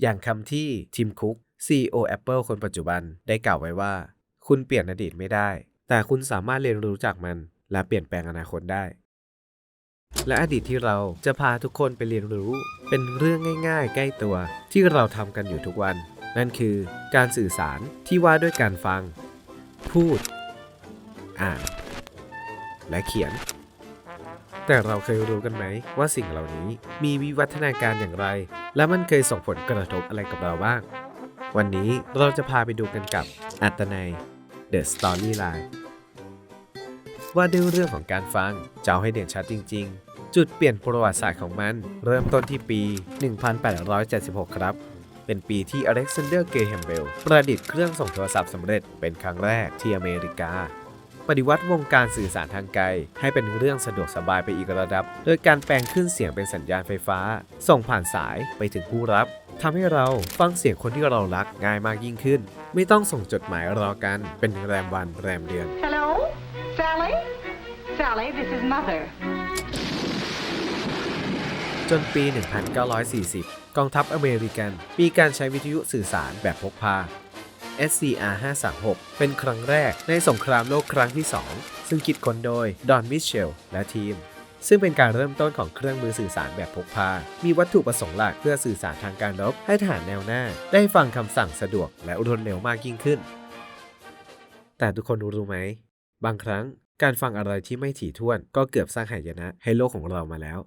อย่างคำที่ทิมคุก CEO Apple คนปัจจุบันได้กล่าวไว้ว่า คุณเปลี่ยนอดีตไม่ได้ แต่คุณสามารถเรียนรู้จากมัน และเปลี่ยนแปลงอนาคตได้ และอดีตที่เราจะพาทุกคนไปเรียนรู้ เป็นเรื่องง่ายๆ ใกล้ตัว ที่เราทำกันอยู่ทุกวัน นั่นคือการสื่อสารที่ว่าด้วยการฟัง พูด อ่าน และเขียน แต่เราเคยรู้กันไหมว่าสิ่งเหล่านี้มีวิวัฒนาการอย่างไร และมันเคยส่งผลกระทบอะไรกับเราบ้าง วันนี้เราจะพาไปดูกันกับอัตนัย The Storyline ว่าด้วยเรื่องของการฟังจะเอาให้เด่นชัดจริง ๆ จุดเปลี่ยนประวัติศาสตร์ของมัน เริ่มต้นที่ปี 1876 ครับ เป็นปีที่อเล็กซานเดอร์ เกแฮมเบล ประดิษฐ์เครื่องส่งโทรศัพท์สำเร็จเป็นครั้งแรกที่อเมริกา ปฏิวัติวงการสื่อสารทางไกล ให้เป็นเรื่องสะดวกสบายไปอีกระดับ โดยการแปลงขึ้นเสียงเป็นสัญญาณไฟฟ้า ส่งผ่านสายไปถึงผู้รับทำให้เราฟังเสียงคนที่เรารักง่ายมากยิ่งขึ้น ไม่ต้องส่งจดหมายรอกันเป็นแรมวันแรมเดือน Hello? Sally? Sally, this is Mother. จนปี 1940 กองทัพอเมริกัน มีการใช้วิทยุสื่อสารแบบพกพา SCR 536เป็นครั้งแรกในสงครามโลกครั้งที่ 2 ซึ่งคิดค้นโดยดอนมิเชลและทีม ซึ่งเป็นการเริ่มต้นของเครื่องมือสื่อสารแบบพกพา มีวัตถุประสงค์หลักเพื่อสื่อสารทางการรบให้ทหารแนวหน้า ได้ฟังคำสั่งสะดวกและรวดเร็วมากยิ่งขึ้น แต่ทุกคนรู้ไหม บางครั้งการฟังอะไรที่ไม่ถี่ถ้วนก็เกือบสร้างหายนะให้โลกของเรามาแล้ว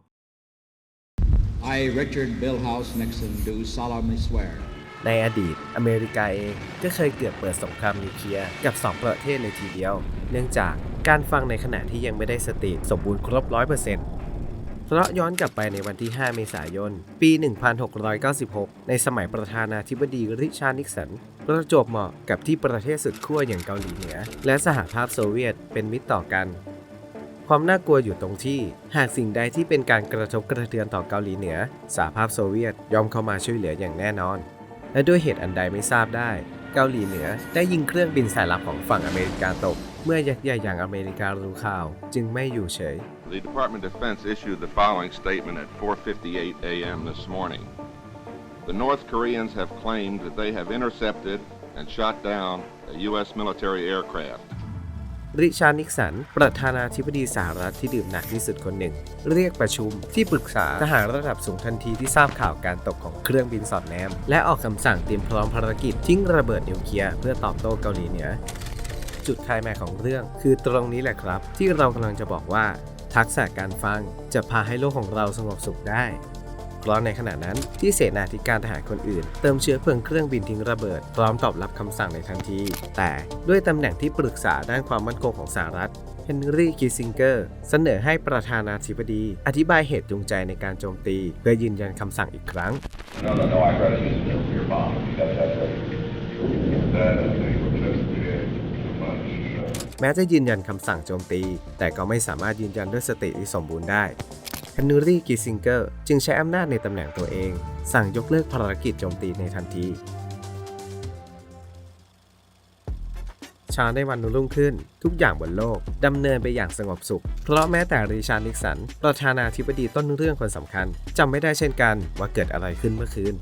I, Richard Billhouse Nixon, do solemnly swear ในอดีตอเมริกาเองก็เคยเกือบเปิดสงครามนิวเคลียร์กับ 2 ประเทศเลยทีเดียว เนื่องจากการฟังในขณะที่ยังไม่ได้สติสมบูรณ์ครบ 100%เพราะย้อนกลับไปในวันที่ 5 เมษายน ปี 1696 ในสมัยประธานาธิบดีริชาร์ดนิกสัน ประจวบเหมาะกับที่ประเทศสุดขั้วอย่างเกาหลีเหนือ และสหภาพโซเวียตเป็นมิตรต่อกัน ความน่ากลัวอยู่ตรงที่ หากสิ่งใดที่เป็นการกระทบกระเทือนต่อเกาหลีเหนือ สหภาพโซเวียตยอมเข้ามาช่วยเหลืออย่างแน่นอน และด้วยเหตุอันใดไม่ทราบได้ เกาหลีเหนือได้ยิงเครื่องบินสายลับของฝั่งอเมริกาตก เมื่อยักษ์ใหญ่อย่างอเมริการู้ข่าว จึงไม่อยู่เฉย The Department of Defense issued the following statement at 4:58 a.m. this morning. The North Koreans have claimed that they have intercepted and shot down a U.S. military aircraft. ริชาร์ดนิกสัน ประธานาธิบดีสหรัฐที่ดื่มหนักที่สุดคนหนึ่ง เรียกประชุมที่ปรึกษาทหารระดับสูงทันทีที่ทราบข่าวการตกของเครื่องบินสอดแนม และออกคำสั่งเตรียมพร้อมภารกิจทิ้งระเบิดนิวเคลียร์เพื่อตอบโต้เกาหลีเหนือจุดคลายแม็กซ์ของเรื่อง คือตรงนี้แหละครับ ที่เรากำลังจะบอกว่า ทักษะการฟังจะพาให้โลกของเราสงบสุขได้ ราะในขณะนั้น ที่เสนาธิการทหารคนอื่น เติมเชื้อเพลิงเครื่องบินทิ้งระเบิด พร้อมตอบรับคำสั่งในทันที แต่ด้วยตำแหน่งที่ปรึกษาด้านความมั่นคงของสหรัฐเฮนรี่คิสซิงเกอร์เสนอให้ประธานาธิบดี อธิบายเหตุจูงใจในการโจมตี เพื่อยืนยันคำสั่งอีกครั้ง No, no, no, I read it as a nuclear bomb. That, that's right. That is they were investigating too much. แม้จะยืนยันคำสั่งโจมตี แต่ก็ไม่สามารถยืนยันด้วยสติที่สมบูรณ์ได้ เฮนรี่กิสซิงเกอร์จึงใช้อำนาจในตำแหน่งตัวเอง สั่งยกเลิกภารกิจโจมตีในทันที เช้าในวันรุ่งขึ้น ทุกอย่างบนโลกดำเนินไปอย่างสงบสุข เพราะแม้แต่ริชาร์ดนิกสัน ประธานาธิบดีต้นเรื่องคนสำคัญจำไม่ได้เช่นกันว่าเกิดอะไรขึ้นเมื่อคืน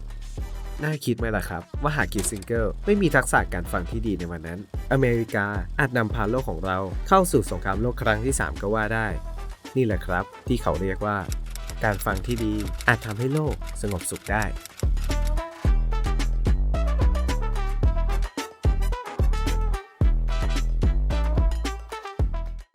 น่าคิดไหมล่ะครับ ว่าหากกิสซิงเกิลไม่มีทักษะการฟังที่ดีในวันนั้น อเมริกาอาจนำพาโลกของเราเข้าสู่สงครามโลกครั้งที่ 3 ก็ว่าได้ นี่แหละครับ ที่เขาเรียกว่า การฟังที่ดีอาจทำให้โลกสงบสุขได้